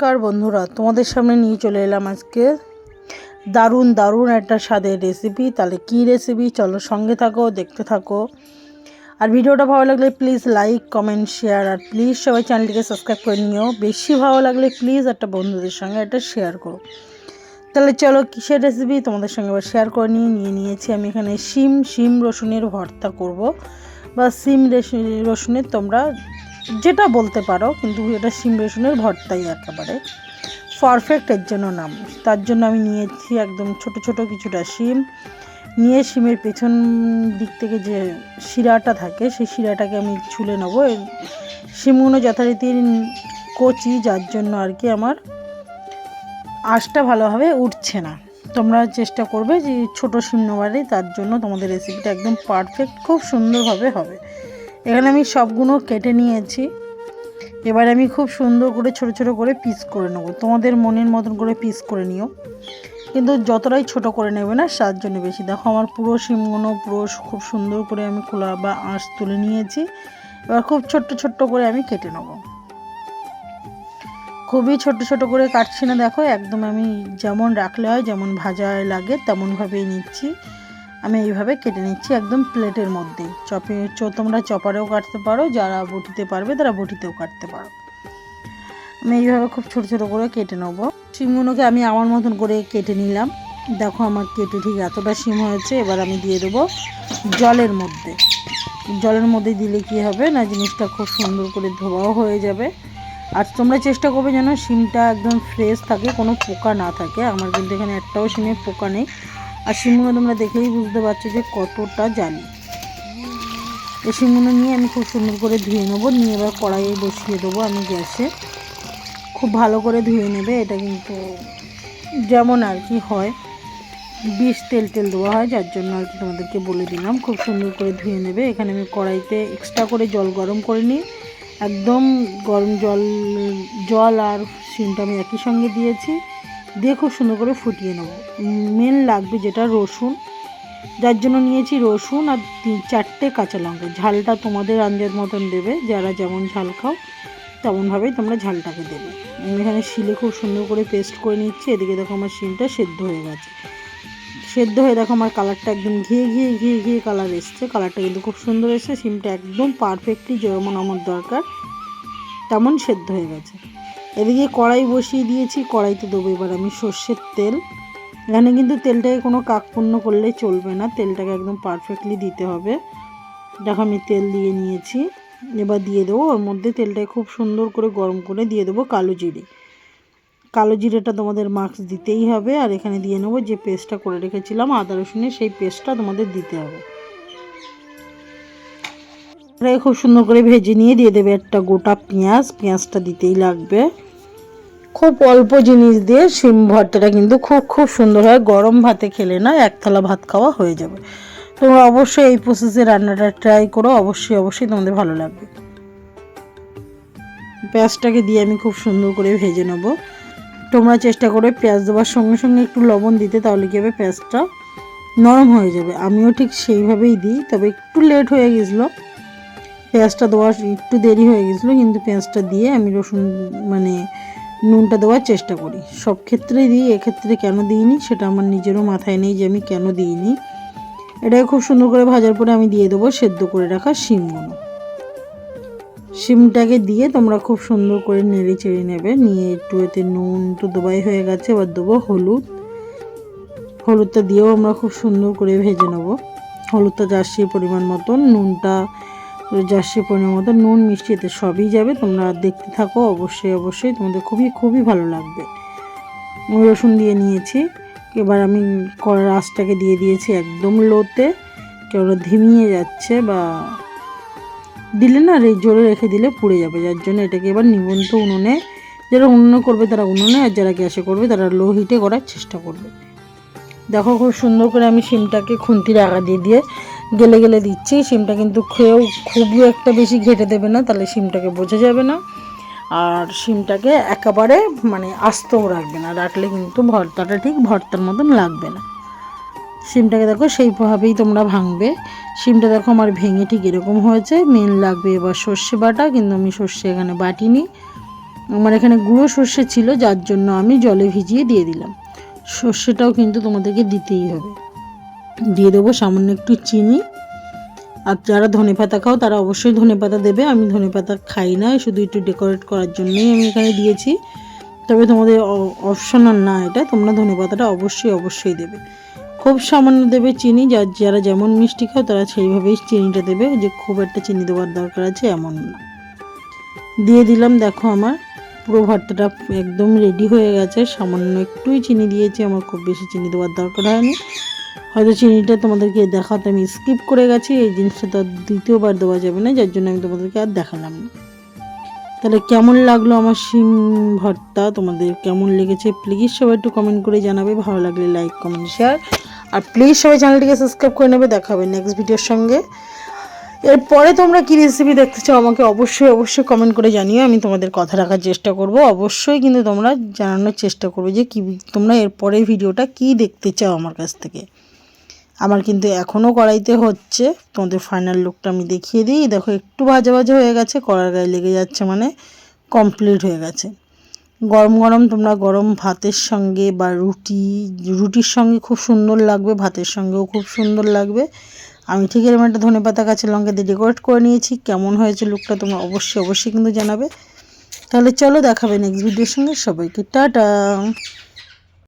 নমস্কার বন্ধুরা, তোমাদের সামনে নিয়ে চলে এলাম আজকে দারুণ দারুণ একটা স্বাদের রেসিপি তাহলে কী রেসিপি চলো সঙ্গে থাকো, দেখতে থাকো। আর ভিডিওটা ভালো লাগলে প্লিজ লাইক কমেন্ট শেয়ার আর প্লিজ সবাই চ্যানেলটিকে সাবস্ক্রাইব করে নিও। বেশি ভালো লাগলে প্লিজ একটা বন্ধুদের সঙ্গে এটা শেয়ার করো। তাহলে চলো কিসের রেসিপি তোমাদের সঙ্গে আবার শেয়ার করে নিয়ে নিয়ে নিয়েছি আমি এখানে শিম শিম রসুনের ভর্তা করব। বা রেসু- রসুনের তোমরা যেটা বলতে পারো, কিন্তু এটা শিম রসুনের ভর্তাই একেবারে। পারফেক্ট এর জন্য নাম। তার জন্য আমি নিয়েছি একদম ছোট ছোট কিছুটা শিম। নিয়ে শিমের পেছন দিক থেকে যে শিরাটা থাকে, সেই শিরাটাকে আমি ছুলে নেব। এই শিমগুলো যথারীতি কচি, যার জন্য আর কি আমার আঁশটা ভালোভাবে উঠছে না। তোমরা চেষ্টা করবে যে ছোটো শিম নেওয়ারই, তার জন্য তোমাদের রেসিপিটা একদম পারফেক্ট খুব সুন্দরভাবে হবে। এখানে আমি সবগুলো কেটে নিয়েছি। এবার আমি খুব সুন্দর করে, ছোট ছোট করে পিস করে নেব। তোমাদের মনের মতন করে পিস করে নিও। কিন্তু যতটাই ছোট করে নেবে না জন্য বেশি। দেখো, আমার পুরো শিমগুলো পুরো খুব সুন্দর করে আমি খোলা বা আঁশ তুলে নিয়েছি। এবার খুব ছোট্ট ছোট্ট করে আমি কেটে নেব। খুবই ছোট ছোট করে কাটছি না, দেখো। একদম আমি যেমন রাখলে হয়, যেমন ভাজায় লাগে, তেমনভাবেই নিচ্ছি। আমি এইভাবে কেটে নিচ্ছি একদম প্লেটের মধ্যে। চপে তোমরা চপারেও কাটতে পারো, যারা বটিতে পারবে তারা বটিতেও কাটতে পারো। আমি এইভাবে খুব ছোট ছোট করে কেটে নেব। শিমগুলোকে আমি আমার মতন করে কেটে নিলাম। দেখো আমার কেটে ঠিক এতটা শিম হয়েছে, এবার আমি দিয়ে দেবো জলের মধ্যে। জলের মধ্যে দিলে কি হবে না, জিনিসটা খুব সুন্দর করে ধোয়াও হয়ে যাবে। আর তোমরা চেষ্টা করবে যেন শিমটা একদম ফ্রেশ থাকে, কোনো পোকা না থাকে। আমার কিন্তু এখানে একটাও শিমে পোকা নেই। আর শিমগুলো তোমরা দেখেই বুঝতে পারছ যে কতটা জানি এই শিমগুলো নিয়ে আমি খুব সুন্দর করে ধুয়ে নেব, নিয়ে এবার কড়াইয়ে বসিয়ে দেবো আমি গ্যাসে। খুব ভালো করে ধুয়ে নেবে, এটা কিন্তু যেমন আর কি হয়। বিষ তেল তেল দেওয়া হয়, যার জন্য আর কি তোমাদেরকে বলে দিলাম। খুব সুন্দর করে ধুয়ে নেবে। এখানে আমি কড়াইতে এক্সট্রা করে জল গরম করে নিই। একদম গরম জল জল আর শিমটা আমি একই সঙ্গে দিয়েছি। দিয়ে খুব সুন্দর করে ফুটিয়ে নেব। মেন লাগবে যেটা রসুন। যার জন্য নিয়েছি রসুন আর তিন, চারটে কাঁচা লঙ্কা। ঝালটা তোমাদের আন্দাজ মতন দেবে, যারা যেমন ঝাল খাও, তেমনভাবেই তোমরা ঝালটাকে দেবে। আমি এখানে শিলে খুব সুন্দর করে পেস্ট করে নিচ্ছি। এদিকে দেখো আমার শিমটা সেদ্ধ হয়ে গেছে। সেদ্ধ হয়ে দেখো আমার কালারটা একদম ঘিয়ে ঘিয়ে ঘিয়ে ঘিয়ে কালার এসছে। কালারটা কিন্তু খুব সুন্দর এসছে। সিমটা একদম পারফেক্টলি যেমন আমার দরকার, তেমন সেদ্ধ হয়ে গেছে। এদিকে কড়াই বসিয়ে দিয়েছি কড়াইতে দেবো এবার আমি সর্ষের তেল। এখানে কিন্তু তেলটাকে কোনো কাকপূর্ণ করলে চলবে না, তেলটাকে একদম পারফেক্টলি দিতে হবে। দেখো আমি তেল দিয়ে নিয়েছি, এবার দিয়ে দেবো, ওর মধ্যে তেলটাকে খুব সুন্দর করে গরম করে দিয়ে দেবো কালো জিরে। কালো জিরেটা তোমাদের মাস্ক দিতেই হবে, আর এখানে দিয়ে নেব যে পেস্টটা করে রেখেছিলাম, আদা রসুনের সেই পেস্টটা তোমাদের দিতে হবে। এটাকে খুব সুন্দর করে ভেজে নিয়ে দিয়ে দেবে একটা গোটা পেঁয়াজ, পেঁয়াজটা দিতেই লাগবে। খুব অল্প জিনিস দিয়ে শিম ভর্তাটা কিন্তু খুব খুব সুন্দর হয়। গরম ভাতে খেলে না এক থালা ভাত খাওয়া হয়ে যাবে। তোমরা অবশ্যই এই প্রসেসে রান্নাটা ট্রাই করো। অবশ্যই অবশ্যই তোমাদের ভালো লাগবে। পেঁয়াজটাকে দিয়ে আমি খুব সুন্দর করে ভেজে নেব। তোমরা চেষ্টা করে পেঁয়াজ দেওয়ার সঙ্গে সঙ্গে একটু লবণ দিতে, তাহলে কী হবে পেঁয়াজটা নরম হয়ে যাবে। আমিও ঠিক সেইভাবেই দিই, তবে একটু লেট হয়ে গেছিল। পেঁয়াজটা দেওয়ার একটু দেরি হয়ে গেছিল, কিন্তু পেঁয়াজটা দিয়ে আমি রসুন মানে নুনটা দেওয়ার চেষ্টা করি। সব ক্ষেত্রেই দিই, এক্ষেত্রে কেন দিইনি সেটা আমার নিজেরও মাথায় নেই যে আমি কেন দিইনি। এটাকে খুব সুন্দর করে ভাজার পরে আমি দিয়ে দেবো সেদ্ধ করে রাখা শিমগুলো শিমটাকে দিয়ে তোমরা খুব সুন্দর করে নেড়ে চেড়ে নেবে, নিয়ে একটু এতে নুন তো দোবাই হয়ে গেছে, এবার দেবো হলুদ। হলুদটা দিয়েও আমরা খুব সুন্দর করে ভেজে নেব। হলুদটা যাচ্ছে পরিমাণ মতন, নুনটা যাচ্ছে পরিমাণ মতো নুন মিষ্টি এতে সবই যাবে। তোমরা দেখতে থাকো, অবশ্যই অবশ্যই। তোমাদের খুবই খুবই ভালো লাগবে। রসুন দিয়ে নিয়েছি। এবার আমি কড়ার আঁচটাকে দিয়ে দিয়েছি একদম লোতে। কেননা ধিমিয়ে যাচ্ছে বা দিলে না রে জোরে রেখে দিলে পুড়ে যাবে। যার জন্য এটাকে এবার নিবন্ত উনুনে, যারা উনুনে করবে তারা উনুনে, আর যারা গ্যাসে করবে তারা লো হিটে করার চেষ্টা করবে। দেখো খুব সুন্দর করে আমি শিমটাকে খুন্তির আগা দিয়ে দিয়ে গেলে গেলে দিচ্ছি শিমটা কিন্তু খেয়েও খুবই একটা বেশি ঘেটে দেবে না, তাহলে শিমটাকে বোঝা যাবে না। আর শিমটাকে একেবারে মানে আস্তও রাখবে না, রাখলে কিন্তু ভর্তাটা ঠিক ভর্তার মতন লাগবে না। শিমটাকে দেখো সেইভাবেই তোমরা ভাঙবে। শিমটা দেখো আমার ভেঙে ঠিক এরকম হয়েছে মেন লাগবে এবার সর্ষে বাটা, কিন্তু আমি সর্ষে এখানে বাটিনি। আমার এখানে গুঁড়ো সর্ষে ছিল, যার জন্য আমি জলে ভিজিয়ে দিয়ে দিলাম। সর্ষেটাও কিন্তু তোমাদেরকে দিতেই হবে। দিয়ে দেবো সামান্য একটু চিনি। আর যারা ধনে পাতা খাও, তারা অবশ্যই ধনে পাতা দেবে। আমি ধনে পাতা খাই না, শুধু একটু ডেকোরেট করার জন্যই আমি এখানে দিয়েছি। তবে তোমাদের অপশনাল না এটা, তোমরা ধনে পাতাটা অবশ্যই অবশ্যই দেবে। খুব সামান্য দেবে চিনি, যার, যারা যেমন মিষ্টি খাও, তারা সেইভাবেই চিনিটা দেবে। যে খুব একটা চিনি দেওয়ার দরকার আছে, এমন না। দিয়ে দিলাম, দেখো আমার পুরো ভর্তাটা একদম রেডি হয়ে গেছে। সামান্য একটুই চিনি দিয়েছি, আমার খুব বেশি চিনি দেওয়ার দরকার হয়নি। হয়তো চিনিটা তোমাদেরকে দেখাতে আমি স্কিপ করে গেছি, এই জিনিসটা তো আর দ্বিতীয়বার দেওয়া যাবে না, যার জন্য আমি তোমাদেরকে আর দেখালাম না। তাহলে কেমন লাগল আমার সিম ভর্তা? তোমাদের কেমন লেগেছে? প্লিজ সবাই একটু কমেন্ট করে জানাবে, ভালো লাগলে লাইক কমেন্ট শেয়ার আর প্লিজ সবাই চ্যানেলটিকে সাবস্ক্রাইব করে নেবে, দেখা হবে নেক্সট ভিডিওর সঙ্গে। এরপরে তোমরা কী রেসিপি দেখতে চাও আমাকে অবশ্যই অবশ্যই কমেন্ট করে জানিও, আমি তোমাদের কথা রাখার চেষ্টা করব। অবশ্যই কিন্তু তোমরা জানানোর চেষ্টা করবে যে কি, তোমরা এরপরে ভিডিওটা কি দেখতে চাও আমার কাছ থেকে। আমার কিন্তু এখনও কড়াইতে হচ্ছে। তোমাদের ফাইনাল লুকটা আমি দেখিয়ে দিই। দেখো, একটু ভাজা ভাজা হয়ে গেছে, কড়ার গায়ে লেগে যাচ্ছে মানে কমপ্লিট হয়ে গেছে। গরম গরম তোমরা গরম ভাতের সঙ্গে বা রুটি, রুটির সঙ্গে খুব সুন্দর লাগবে, ভাতের সঙ্গেও খুব সুন্দর লাগবে। আমি ঠিক এরকম একটা ধনে পাতা গাছের লঙ্কা দিয়ে ডেকোরেট করে নিয়েছি। কেমন হয়েছে লুকটা তোমরা অবশ্যই অবশ্যই কিন্তু জানাবে। তাহলে চলো দেখাবে নেক্সট ভিডিওর সঙ্গে। সবাইকে টাটা!